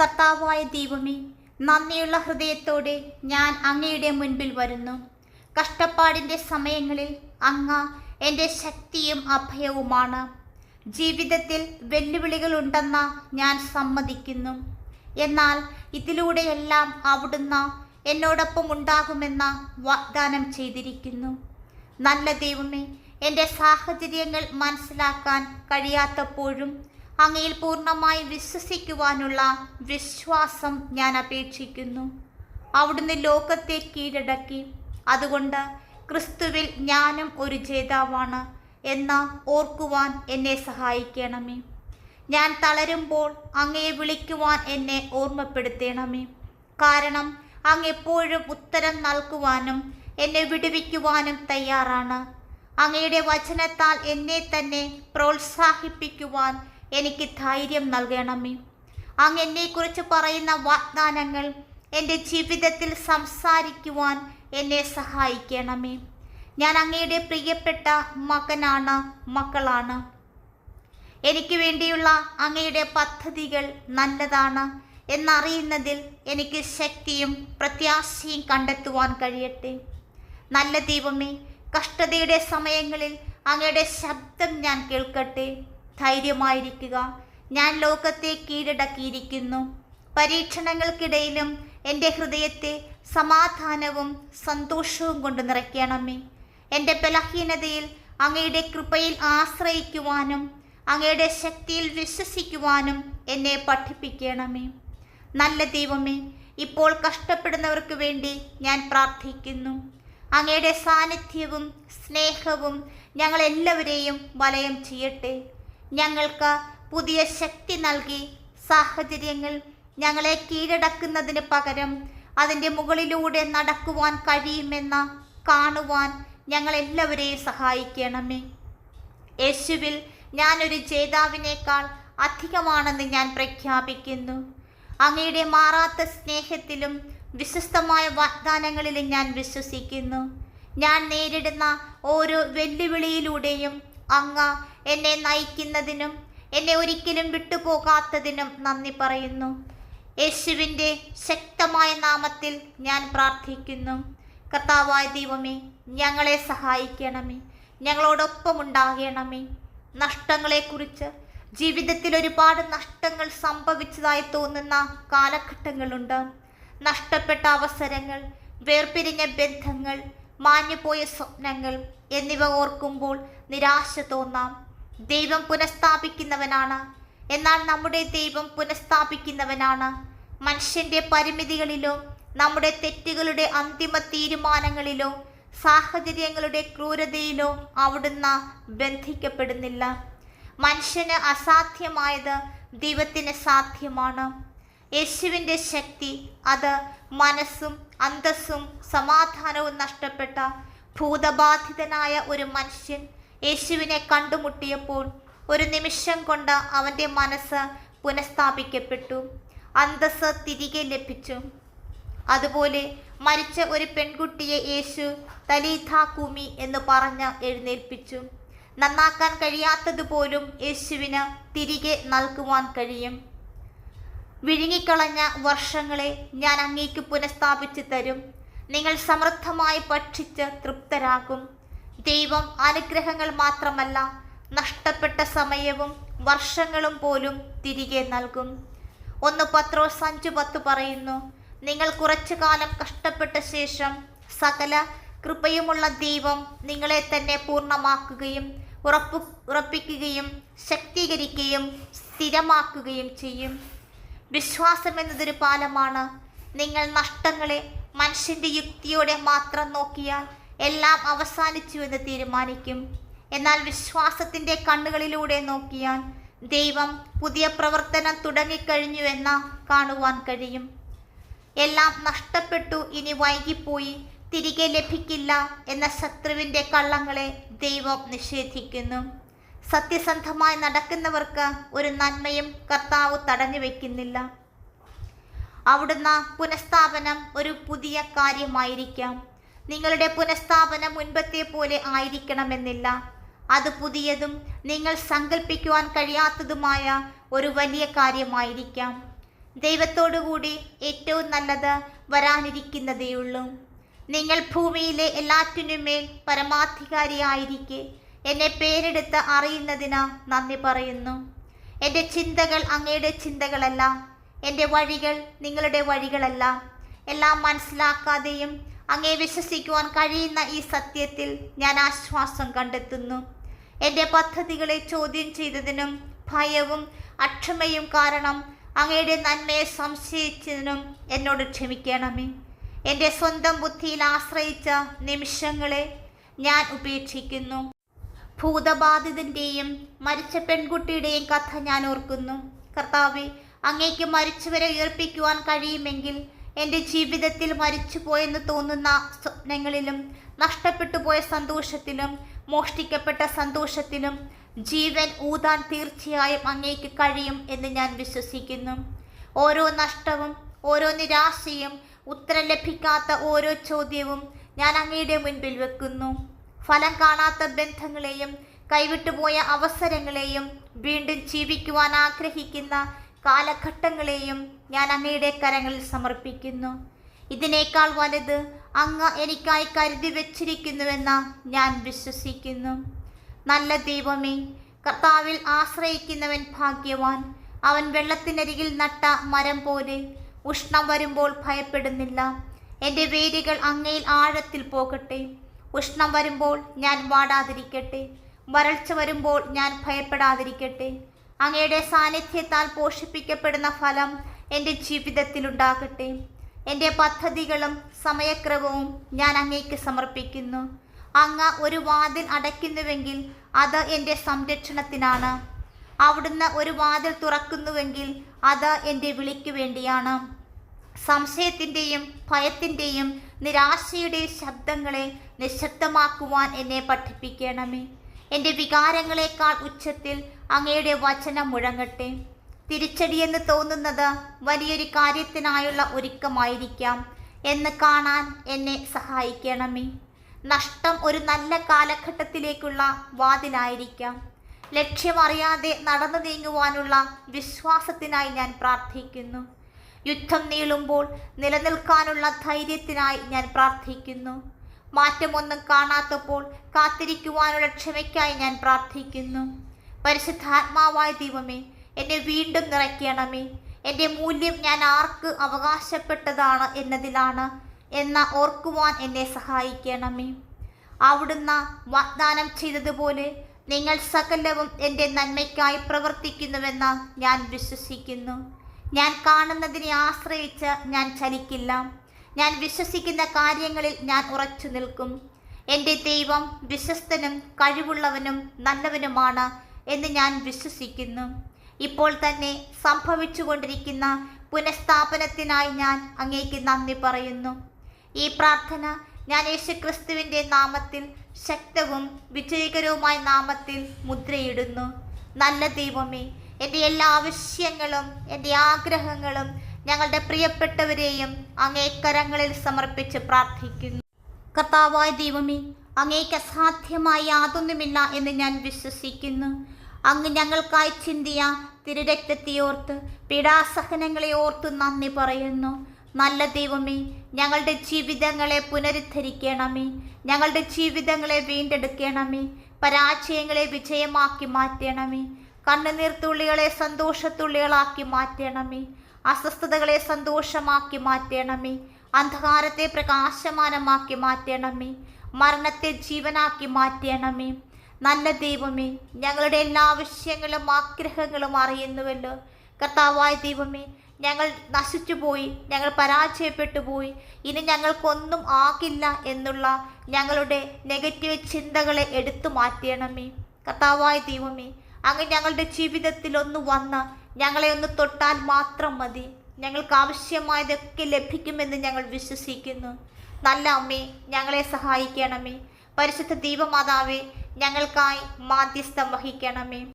കർത്താവായ ദൈവമേ നന്ദിയുള്ള ഹൃദയത്തോടെ ഞാൻ അങ്ങയുടെ മുൻപിൽ വരുന്നു. കഷ്ടപ്പാടിന്റെ സമയങ്ങളിൽ അങ്ങ എന്റെ ശക്തിയും അഭയവുമാണ്. ജീവിതത്തിൽ വെല്ലുവിളികൾ ഉണ്ടെന്ന് ഞാൻ സമ്മതിക്കുന്നു. എന്നാൽ ഇതിലൂടെയെല്ലാം അവിടുന്ന് എന്നോടൊപ്പം ഉണ്ടാകുമെന്ന വാഗ്ദാനം ചെയ്തിരിക്കുന്നു. നല്ല ദൈവമേ എന്റെ സാഹചര്യങ്ങൾ മനസ്സിലാക്കാൻ കഴിയാത്തപ്പോഴും അങ്ങയിൽ പൂർണമായി വിശ്വസിക്കുവാനുള്ള വിശ്വാസം ഞാൻ അപേക്ഷിക്കുന്നു. അവിടുന്ന് ലോകത്തെ കീഴടക്കി. അതുകൊണ്ട് ക്രിസ്തുവിൽ ഞാനും ഒരു ജേതാവാണ് എന്ന ഓർക്കുവാൻ എന്നെ സഹായിക്കണമേ. ഞാൻ തളരുമ്പോൾ അങ്ങയെ വിളിക്കുവാൻ എന്നെ ഓർമ്മപ്പെടുത്തണമേ. കാരണം അങ്ങ് എപ്പോഴും ഉത്തരം നൽകുവാനും എന്നെ വിടുവിക്കുവാനും തയ്യാറാണ്. അങ്ങയുടെ വചനത്താൽ എന്നെ തന്നെ പ്രോത്സാഹിപ്പിക്കുവാൻ എനിക്ക് ധൈര്യം നൽകണമേ. അങ്ങ് എന്നെക്കുറിച്ച് പറയുന്ന വാഗ്ദാനങ്ങൾ എന്റെ ജീവിതത്തിൽ സംസാരിക്കുവാൻ എന്നെ സഹായിക്കണമേ. ഞാൻ അങ്ങയുടെ പ്രിയപ്പെട്ട മകനാണ് മക്കളാണ്. എനിക്ക് വേണ്ടിയുള്ള അങ്ങയുടെ പദ്ധതികൾ നല്ലതാണ് എന്നറിയുന്നതിൽ എനിക്ക് ശക്തിയും പ്രത്യാശയും കണ്ടെത്തുവാൻ കഴിയട്ടെ. നല്ല ദൈവമേ കഷ്ടതയുടെ സമയങ്ങളിൽ അങ്ങയുടെ ശബ്ദം ഞാൻ കേൾക്കട്ടെ. ധൈര്യമായിരിക്കുക. ഞാൻ ലോകത്തെ കീഴടക്കിയിരിക്കുന്നു. പരീക്ഷണങ്ങൾക്കിടയിലും എന്റെ ഹൃദയത്തെ സമാധാനവും സന്തോഷവും കൊണ്ട് നിറയ്ക്കണമേ. എന്റെ ബലഹീനതയിൽ അങ്ങയുടെ കൃപയിൽ ആശ്രയിക്കുവാനും അങ്ങയുടെ ശക്തിയിൽ വിശ്വസിക്കുവാനും എന്നെ പഠിപ്പിക്കണമേ. നല്ല ദൈവമേ ഇപ്പോൾ കഷ്ടപ്പെടുന്നവർക്ക് വേണ്ടി ഞാൻ പ്രാർത്ഥിക്കുന്നു. അങ്ങയുടെ സാന്നിധ്യവും സ്നേഹവും ഞങ്ങളെല്ലാവരെയും വലയം ചെയ്യട്ടെ. ഞങ്ങൾക്ക് പുതിയ ശക്തി നൽകി. സാഹചര്യങ്ങൾ ഞങ്ങളെ കീഴടക്കുന്നതിന് പകരം അതിന്റെ മുകളിലൂടെ നടക്കുവാൻ കഴിയുമെന്ന കാണുവാൻ ഞങ്ങളെല്ലാവരെയും സഹായിക്കണമേ. യേശുവിൽ ഞാനൊരു ജേതാവിനേക്കാൾ അധികമാണെന്ന് ഞാൻ പ്രഖ്യാപിക്കുന്നു. അങ്ങയുടെ മാറാത്ത സ്നേഹത്തിലും വിശ്വസ്തമായ വാഗ്ദാനങ്ങളിലും ഞാൻ വിശ്വസിക്കുന്നു. ഞാൻ നേരിടുന്ന ഓരോ വെല്ലുവിളിയിലൂടെയും അങ്ങ് എന്നെ നയിക്കുന്നതിനും എന്നെ ഒരിക്കലും വിട്ടുപോകാത്തതിനും നന്ദി പറയുന്നു. യേശുവിന്റെ ശക്തമായ നാമത്തിൽ ഞാൻ പ്രാർത്ഥിക്കുന്നു. കർത്താവായ ദൈവമേ ഞങ്ങളെ സഹായിക്കണമേ. ഞങ്ങളോടൊപ്പം ഉണ്ടാകണമേ. നഷ്ടങ്ങളെക്കുറിച്ച് ജീവിതത്തിൽ ഒരുപാട് നഷ്ടങ്ങൾ സംഭവിച്ചതായി തോന്നുന്ന കാലഘട്ടങ്ങളുണ്ട്. നഷ്ടപ്പെട്ട അവസരങ്ങൾ വേർപിരിഞ്ഞ ബന്ധങ്ങൾ മാഞ്ഞുപോയ സ്വപ്നങ്ങൾ എന്നിവ ഓർക്കുമ്പോൾ നിരാശ തോന്നാം. ദൈവം പുനഃസ്ഥാപിക്കുന്നവനാണ്. എന്നാൽ നമ്മുടെ ദൈവം പുനഃസ്ഥാപിക്കുന്നവനാണ്. മനുഷ്യന്റെ പരിമിതികളിലോ നമ്മുടെ തെറ്റുകളുടെ അന്തിമ തീരുമാനങ്ങളിലോ സാഹചര്യങ്ങളുടെ ക്രൂരതയിലോ അവിടുന്ന് ബന്ധിക്കപ്പെടുന്നില്ല. മനുഷ്യന് അസാധ്യമായത് ദൈവത്തിന് സാധ്യമാണ്. യേശുവിന്റെ ശക്തി അത് മനസ്സും അന്തസ്സും സമാധാനവും നഷ്ടപ്പെട്ട ഭൂതബാധിതനായ ഒരു മനുഷ്യൻ യേശുവിനെ കണ്ടുമുട്ടിയപ്പോൾ ഒരു നിമിഷം കൊണ്ട് അവന്റെ മനസ്സ് പുനഃസ്ഥാപിക്കപ്പെട്ടു. അന്തസ്സ് തിരികെ ലഭിച്ചു. അതുപോലെ മരിച്ച ഒരു പെൺകുട്ടിയെ യേശു തലീഥ കുമി എന്ന് പറഞ്ഞ് എഴുന്നേൽപ്പിച്ചു. നന്നാക്കാൻ കഴിയാത്തതുപോലും യേശുവിന് തിരികെ നൽകുവാൻ കഴിയും. വിഴുങ്ങിക്കളഞ്ഞ വർഷങ്ങളെ ഞാൻ അങ്ങേക്ക് പുനഃസ്ഥാപിച്ചു തരും. നിങ്ങൾ സമൃദ്ധമായി ഭക്ഷിച്ച് തൃപ്തരാകും. ദൈവം അനുഗ്രഹങ്ങൾ മാത്രമല്ല നഷ്ടപ്പെട്ട സമയവും വർഷങ്ങളും പോലും തിരികെ നൽകും. ഒന്ന് പത്രോസ് അഞ്ച് പത്ത് പറയുന്നു നിങ്ങൾ കുറച്ചു കാലം കഷ്ടപ്പെട്ട ശേഷം സകല കൃപയുമുള്ള ദൈവം നിങ്ങളെ തന്നെ പൂർണമാക്കുകയും ഉറപ്പു ഉറപ്പിക്കുകയും ശക്തീകരിക്കുകയും സ്ഥിരമാക്കുകയും ചെയ്യും. വിശ്വാസം എന്നതൊരു പാലമാണ്. നിങ്ങൾ നഷ്ടങ്ങളെ മനുഷ്യന്റെ യുക്തിയോടെ മാത്രം നോക്കിയാൽ എല്ലാം അവസാനിച്ചു എന്ന് തീരുമാനിക്കും. എന്നാൽ വിശ്വാസത്തിന്റെ കണ്ണുകളിലൂടെ നോക്കിയാൽ ദൈവം പുതിയ പ്രവർത്തനം തുടങ്ങിക്കഴിഞ്ഞു എന്ന കാണുവാൻ കഴിയും. എല്ലാം നഷ്ടപ്പെട്ടു ഇനി വൈകിപ്പോയി തിരികെ ലഭിക്കില്ല എന്ന ശത്രുവിന്റെ കള്ളങ്ങളെ ദൈവം നിഷേധിക്കുന്നു. സത്യസന്ധമായി നടക്കുന്നവർക്ക് ഒരു നന്മയും കർത്താവ് തടഞ്ഞു വയ്ക്കുന്നില്ല അവിടുന്ന് പുനഃസ്ഥാപനം ഒരു പുതിയ കാര്യമായിരിക്കാം. നിങ്ങളുടെ പുനഃസ്ഥാപനം മുൻപത്തെ പോലെ ആയിരിക്കണമെന്നില്ല. അത് പുതിയതും നിങ്ങൾ സങ്കല്പിക്കുവാൻ കഴിയാത്തതുമായ ഒരു വലിയ കാര്യമായിരിക്കാം. ദൈവത്തോടുകൂടി ഏറ്റവും നല്ലത് വരാനിരിക്കുന്നതേയുള്ളൂ. നിങ്ങൾ ഭൂമിയിലെ എല്ലാറ്റിനുമേൽ പരമാധികാരിയായിരിക്കെ. എന്നെ പേരെടുത്ത് അറിയുന്നതിന് നന്ദി പറയുന്നു. എന്റെ ചിന്തകൾ അങ്ങയുടെ ചിന്തകളല്ല. എന്റെ വഴികൾ നിങ്ങളുടെ വഴികളല്ല. എല്ലാം മനസ്സിലാക്കാതെയും അങ്ങേ വിശ്വസിക്കുവാൻ കഴിയുന്ന ഈ സത്യത്തിൽ ഞാൻ ആശ്വാസം കണ്ടെത്തുന്നു. എന്റെ പദ്ധതികളെ ചോദ്യം ചെയ്തതിനും ഭയവും അക്ഷമയും കാരണം അങ്ങയുടെ നന്മയെ സംശയിച്ചതിനും എന്നോട് ക്ഷമിക്കണമേ. എന്റെ സ്വന്തം ബുദ്ധിയിൽ ആശ്രയിച്ച നിമിഷങ്ങളെ ഞാൻ ഉപേക്ഷിക്കുന്നു. ഭൂതബാധിതന്റെയും മരിച്ച പെൺകുട്ടിയുടെയും കഥ ഞാൻ ഓർക്കുന്നു. കർത്താവെ അങ്ങേക്ക് മരിച്ചവരെ ഉയർപ്പിക്കുവാൻ കഴിയുമെങ്കിൽ എന്റെ ജീവിതത്തിൽ മരിച്ചുപോയെന്ന് തോന്നുന്ന സ്വപ്നങ്ങളിലും നഷ്ടപ്പെട്ടു പോയ സന്തോഷത്തിലും മോഷ്ടിക്കപ്പെട്ട സന്തോഷത്തിലും ജീവൻ ഊതാൻ തീർച്ചയായും അങ്ങേക്ക് കഴിയും എന്ന് ഞാൻ വിശ്വസിക്കുന്നു. ഓരോ നഷ്ടവും ഓരോ നിരാശയും ഉത്തരം ലഭിക്കാത്ത ഓരോ ചോദ്യവും ഞാൻ അങ്ങയുടെ മുൻപിൽ വെക്കുന്നു. ഫലം കാണാത്ത ബന്ധങ്ങളെയും കൈവിട്ടുപോയ അവസരങ്ങളെയും വീണ്ടും ജീവിക്കുവാൻ ആഗ്രഹിക്കുന്ന കാലഘട്ടങ്ങളെയും ഞാൻ അങ്ങയുടെ കരങ്ങളിൽ സമർപ്പിക്കുന്നു. ഇതിനേക്കാൾ വലുത് അങ്ങ് എനിക്കായി കരുതി വച്ചിരിക്കുന്നുവെന്ന് ഞാൻ വിശ്വസിക്കുന്നു. നല്ല ദൈവമേ കർത്താവിൽ ആശ്രയിക്കുന്നവൻ ഭാഗ്യവാൻ. അവൻ വെള്ളത്തിനരികിൽ നട്ട മരം പോലെ ഉഷ്ണം വരുമ്പോൾ ഭയപ്പെടുന്നില്ല. എന്റെ വേരുകൾ അങ്ങയിൽ ആഴത്തിൽ പോകട്ടെ. ഉഷ്ണം വരുമ്പോൾ ഞാൻ വാടാതിരിക്കട്ടെ. വരൾച്ച വരുമ്പോൾ ഞാൻ ഭയപ്പെടാതിരിക്കട്ടെ. അങ്ങയുടെ സാന്നിധ്യത്താൽ പോഷിപ്പിക്കപ്പെടുന്ന ഫലം എന്റെ ജീവിതത്തിലുണ്ടാകട്ടെ. എന്റെ പദ്ധതികളും സമയക്രമവും ഞാൻ അങ്ങേക്ക് സമർപ്പിക്കുന്നു. അങ്ങ് ഒരു വാതിൽ അടയ്ക്കുന്നുവെങ്കിൽ അത് എന്റെ സംരക്ഷണത്തിനാണ്. അവിടുന്ന് ഒരു വാതിൽ തുറക്കുന്നുവെങ്കിൽ അത് എന്റെ വിളിക്ക് വേണ്ടിയാണ്. സംശയത്തിന്റെയും ഭയത്തിന്റെയും നിരാശയുടെ ശബ്ദങ്ങളെ നിശബ്ദമാക്കുവാൻ എന്നെ പഠിപ്പിക്കണമേ. എന്റെ വികാരങ്ങളെക്കാൾ ഉച്ചത്തിൽ അങ്ങയുടെ വചനം മുഴങ്ങട്ടെ. തിരിച്ചടിയെന്ന് തോന്നുന്നത് വലിയൊരു കാര്യത്തിനായുള്ള ഒരുക്കമായിരിക്കാം എന്ന് കാണാൻ എന്നെ സഹായിക്കണമേ. നഷ്ടം ഒരു നല്ല കാലഘട്ടത്തിലേക്കുള്ള വാതിലായിരിക്കാം. ലക്ഷ്യമറിയാതെ നടന്നു നീങ്ങുവാനുള്ള വിശ്വാസത്തിനായി ഞാൻ പ്രാർത്ഥിക്കുന്നു. യുദ്ധം നീളുമ്പോൾ നിലനിൽക്കാനുള്ള ധൈര്യത്തിനായി ഞാൻ പ്രാർത്ഥിക്കുന്നു. മാറ്റമൊന്നും കാണാത്തപ്പോൾ കാത്തിരിക്കുവാനുള്ള ക്ഷമയ്ക്കായി ഞാൻ പ്രാർത്ഥിക്കുന്നു. പരിശുദ്ധാത്മാവായ ദൈവമേ എന്നെ വീണ്ടും നിറയ്ക്കണമേ. എന്റെ മൂല്യം ഞാൻ ആർക്ക് അവകാശപ്പെട്ടതാണ് എന്നതിലാണ് എന്ന ഓർക്കുവാൻ എന്നെ സഹായിക്കണമേ. അവിടുന്ന് വാഗ്ദാനം ചെയ്തതുപോലെ നിങ്ങൾ സകലവും എന്റെ നന്മയ്ക്കായി പ്രവർത്തിക്കുന്നുവെന്ന് ഞാൻ വിശ്വസിക്കുന്നു. ഞാൻ കാണുന്നതിനെ ആശ്രയിച്ച് ഞാൻ ചലിക്കില്ല. ഞാൻ വിശ്വസിക്കുന്ന കാര്യങ്ങളിൽ ഞാൻ ഉറച്ചു നിൽക്കും. എന്റെ ദൈവം വിശ്വസ്തനും കഴിവുള്ളവനും നല്ലവനുമാണ് എന്ന് ഞാൻ വിശ്വസിക്കുന്നു. ഇപ്പോൾ തന്നെ സംഭവിച്ചുകൊണ്ടിരിക്കുന്ന പുനഃസ്ഥാപനത്തിനായി ഞാൻ അങ്ങേക്ക് നന്ദി പറയുന്നു. ഈ പ്രാർത്ഥന ഞാൻ യേശുക്രിസ്തുവിന്റെ നാമത്തിൽ ശക്തവും വിജയകരവുമായ നാമത്തിൽ മുദ്രയിടുന്നു. നല്ല ദൈവമേ എന്റെ എല്ലാ ആവശ്യങ്ങളും എന്റെ ആഗ്രഹങ്ങളും ഞങ്ങളുടെ പ്രിയപ്പെട്ടവരെയും അങ്ങേ കരങ്ങളിൽ സമർപ്പിച്ച് പ്രാർത്ഥിക്കുന്നു. കർത്താവായ ദൈവമേ അങ്ങേക്ക് അസാധ്യമായി യാതൊന്നുമില്ല എന്ന് ഞാൻ വിശ്വസിക്കുന്നു. അങ്ങ് ഞങ്ങൾക്കായി ചിന്തിയ തിരുരക്തത്തെ ഓർത്ത് പീഡാസഹനങ്ങളെ ഓർത്ത് നന്ദി പറയുന്നു. നല്ല ദൈവമേ ഞങ്ങളുടെ ജീവിതങ്ങളെ പുനരുദ്ധരിക്കണമേ. ഞങ്ങളുടെ ജീവിതങ്ങളെ വീണ്ടെടുക്കണമേ. പരാജയങ്ങളെ വിജയമാക്കി മാറ്റണമേ. കണ്ണുനീർത്തുള്ളികളെ സന്തോഷത്തുള്ളികളാക്കി മാറ്റണമേ. അസ്വസ്ഥതകളെ സന്തോഷമാക്കി മാറ്റണമേ. അന്ധകാരത്തെ പ്രകാശമാനമാക്കി മാറ്റണമേ. മരണത്തെ ജീവനാക്കി മാറ്റണമേ. നല്ല ദൈവമേ ഞങ്ങളുടെ എല്ലാ ആവശ്യങ്ങളും ആഗ്രഹങ്ങളും അറിയുന്നുവല്ലോ. കർത്താവായ ദൈവമേ ഞങ്ങൾ നശിച്ചു പോയി ഞങ്ങൾ പരാജയപ്പെട്ടു പോയി. ഇനി ഞങ്ങൾക്കൊന്നും ആകില്ല എന്നുള്ള ഞങ്ങളുടെ നെഗറ്റീവ് ചിന്തകളെ എടുത്തു മാറ്റണമേ. കർത്താവായ ദൈവമേ അങ്ങ് ഞങ്ങളുടെ ജീവിതത്തിൽ ഒന്ന് വന്ന് ഞങ്ങളെ ഒന്ന് തൊട്ടാൽ മാത്രം മതി. ഞങ്ങൾക്ക് ആവശ്യമായതൊക്കെ ലഭിക്കുമെന്ന് ഞങ്ങൾ വിശ്വസിക്കുന്നു. നല്ല അമ്മേ ഞങ്ങളെ സഹായിക്കണമേ. പരിശുദ്ധ ദീപമാതാവേ ഞങ്ങൾക്കായി മാധ്യസ്ഥം വഹിക്കണമേ.